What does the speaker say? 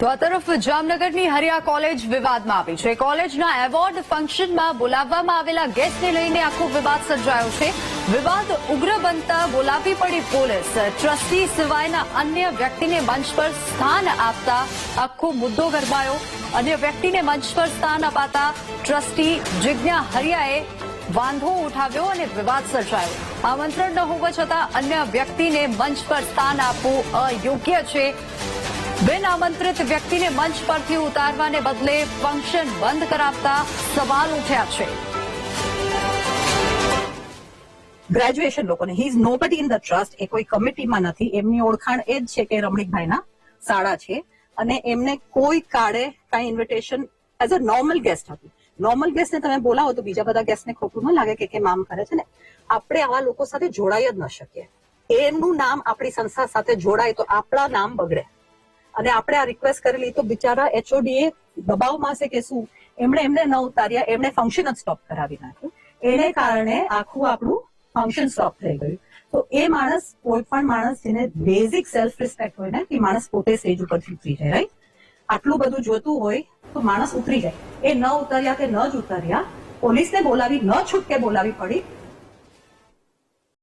તો આ તરફ જામનગરની હરિયા કોલેજ વિવાદમાં આવી છે. કોલેજના એવોર્ડ ફંક્શનમાં બોલાવવામાં આવેલા ગેસ્ટને લઈને આખો વિવાદ સર્જાયો છે. વિવાદ ઉગ્ર બનતા બોલાવવી પડી પોલીસ. ટ્રસ્ટી સિવાયના અન્ય વ્યક્તિને મંચ પર સ્થાન આપતા આખો મુદ્દો ગરમાયો અન્ય વ્યક્તિને મંચ પર સ્થાન અપાતા ટ્રસ્ટી જિજ્ઞા હરિયાએ વાંધો ઉઠાવ્યો અને વિવાદ સર્જાયો. આમંત્રણ ન હોવા છતાં અન્ય વ્યક્તિને મંચ પર સ્થાન આપવું અયોગ્ય છે. બિન આમંત્રિત વ્યક્તિને મંચ પરથી ઉતારવાને બદલે ફંક્શન બંધ કરાવતા સવાલ ઉઠ્યા છે. ગ્રેજ્યુએશન લોકોને. He is nobody in the trust એ કોઈ કમિટીમાં નથી. એમની ઓળખાણ એ જ છે કે રમણીકભાઈના શાળા છે. અને એમને કોઈ કાળે કાંઈ invitation as a normal guest હતું. નોર્મલ ગેસ્ટને તમે બોલાવો તો બીજા બધા ગેસ્ટને ખોટું ન લાગે કે કેમ આમ કરે છે ને. આપણે આવા લોકો સાથે જોડાઈ જ ન શકીએ. એમનું નામ આપણી સંસ્થા સાથે જોડાય તો આપણા નામ બગડે. અને આપણે આ રિક્વેસ્ટ કરેલી તો બિચારા એચઓડી એ દબાવમાં છે કે શું? એમણે એમને ન ઉતાર્યા, એમણે ફંક્શન જ સ્ટોપ કરાવી નાખ્યું. એને કારણે આખું આપણું ફંક્શન સ્ટોપ થઈ ગયું. તો એ માણસ, કોઈ પણ માણસ જેને બેઝિક સેલ્ફ રિસ્પેક્ટ હોય ને કે માણસ પોતે સ્ટેજ ઉપરથી ઉતરી જાય રાઈટ આટલું બધું જોતું હોય તો માણસ ઉતરી જાય. એ ન ઉતર્યા કે ન જ ઉતર્યા, પોલીસને બોલાવી, ન છૂટકે બોલાવી પડી